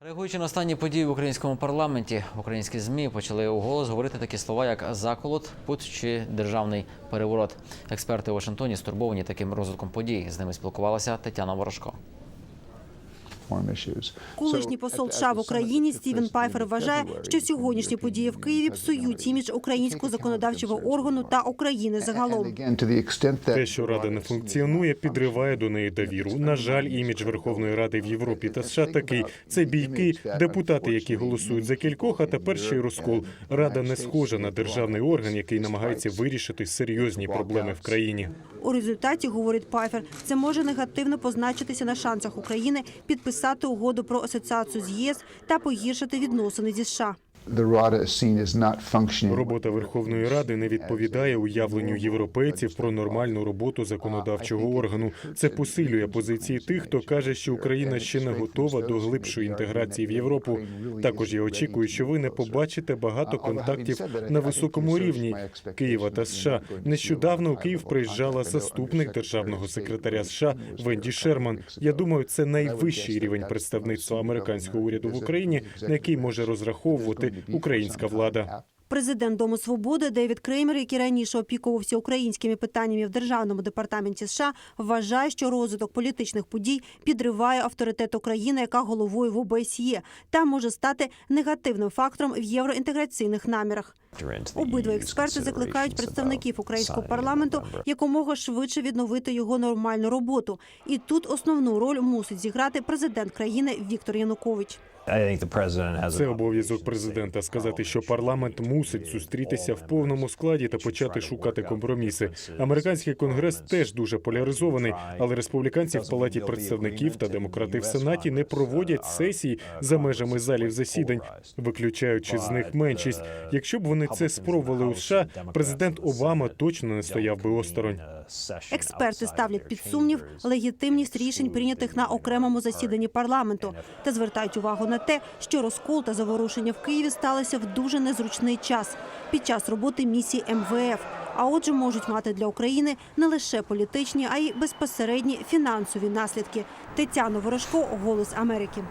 Реагуючи на останні події в українському парламенті, українські змі почали уголос говорити такі слова, як заколот, пут чи державний переворот. Експерти у Вашингтоні стурбовані таким розвитком подій. З ними спілкувалася Тетяна Ворожко. Колишній посол США в Україні Стівен Пайфер вважає, що сьогоднішні події в Києві псують імідж українського законодавчого органу та України загалом. Те, що рада не функціонує, підриває до неї довіру. На жаль, імідж Верховної Ради в Європі та США такий. Це бійки, депутати, які голосують за кількох, а тепер ще й розкол. Рада не схожа на державний орган, який намагається вирішити серйозні проблеми в країні. У результаті, говорить Пайфер, це може негативно позначитися на шансах України підписати угоду про асоціацію з ЄС та погіршити відносини зі США. Робота Верховної Ради не відповідає уявленню європейців про нормальну роботу законодавчого органу. Це посилює позиції тих, хто каже, що Україна ще не готова до глибшої інтеграції в Європу. Також я очікую, що ви не побачите багато контактів на високому рівні Києва та США. Нещодавно у Київ приїжджала заступник державного секретаря США Венді Шерман. Я думаю, це найвищий рівень представництва американського уряду в Україні, на який може розраховувати українська влада. Президент Дому свободи Девід Креймер, який раніше опікувався українськими питаннями в державному департаменті США, вважає, що розвиток політичних подій підриває авторитет України, яка головою в ОБСЄ, та може стати негативним фактором в євроінтеграційних намірах. Обидва експерти закликають представників українського парламенту якомога швидше відновити його нормальну роботу. І тут основну роль мусить зіграти президент країни Віктор Янукович. Це обов'язок президента сказати, що парламент мусить зустрітися в повному складі та почати шукати компроміси. Американський конгрес теж дуже поляризований, але республіканці в палаті представників та демократи в сенаті не проводять сесій за межами залів засідань, виключаючи з них меншість. Якщо б вони це спробували у США, президент Обама точно не стояв би осторонь. Експерти ставлять під сумнів легітимність рішень, прийнятих на окремому засіданні парламенту, та звертають увагу на те, що розкол та заворушення в Києві сталися в дуже незручний час під час роботи місії МВФ. А отже, можуть мати для України не лише політичні, а й безпосередні фінансові наслідки. Тетяна Ворожко, Голос Америки.